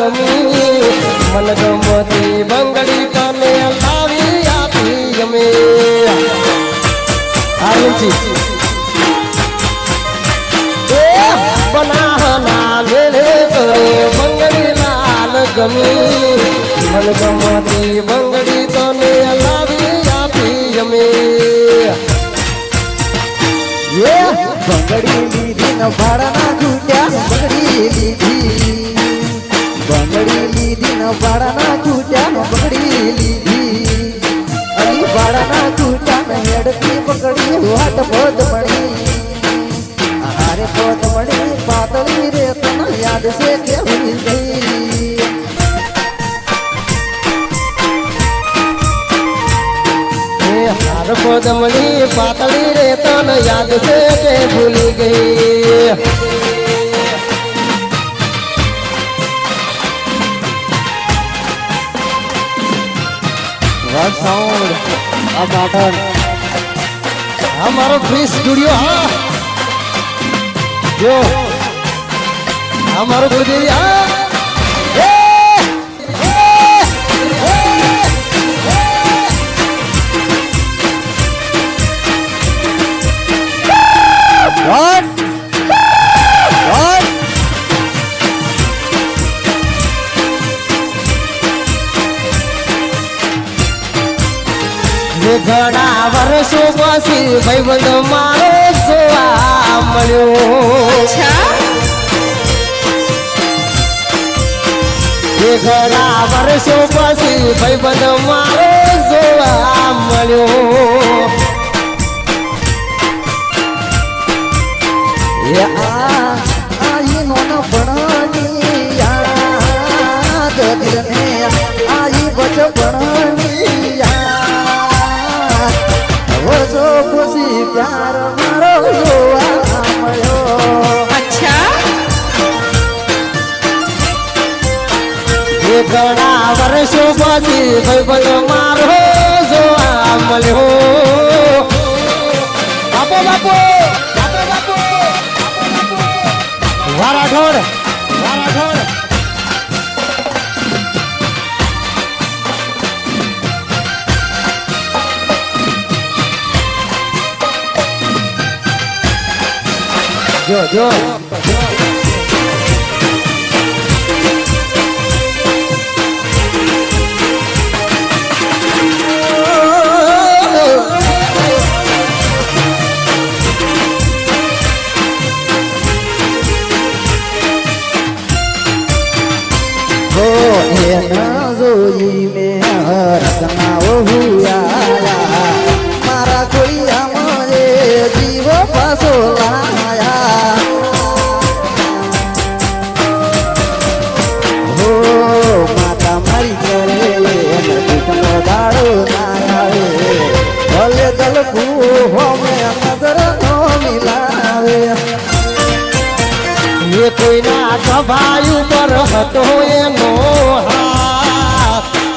ગમી મન ગમતી બંગડી તમે લાવી આપી અમે. એ બનાહના મેળે કરે બંગડી લાલ ગમી. મન ગમતી બંગડી તને લાવી આપી અમે. બંગડી લીધી ન ભાડાના ઘૂટ્યા, બંગડી લીધી. બંગડી લીધી ન ભાડાના છૂટ્યા બંગડી લીધી. અલી ભાડાના છૂટ્યા ને હેડતી પકડી વાટ પોત મળી. હારે પોત મળી, પાતળી રે, તને યાદ છે કે ભૂલી ગઈ. પદમણી પાતળી રે, તન યાદ છે કે ભૂલી ગઈ. સાઉન્ડ આ પાટણ આ મારો ફ્રી સ્ટુડિયો હા. જો. આ મારો ગુરુદેવી હા. એ ઘણા વર્ષો પછી ભાઈબંધ મારો જોવા મળ્યો. ઘણા વર્ષો પછી ભાઈબંધ મારો જોવા મળ્યો. ખુશી પ્યાર મારો જોવા મળ્યો. એ ઘણા વર્ષો પછી ભાઈબંધ મારો જોવા મળ્યો. જો જો. હો એ ના જોઈ મેં રતનાઓ હુયા એ કોઈના સભાઈ ઉપર હતો એનો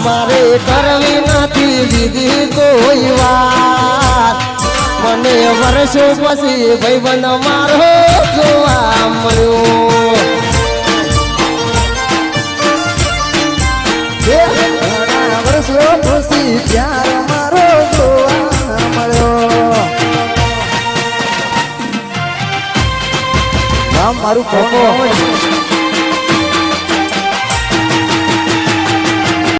મારે કરવી નથી દીધી કોઈ વાત. મને વર્ષો પછી ભાઈબંધ મારો જોવા મળ્યો. વર્ષો પછી પ્યાર નામ મારું કોકો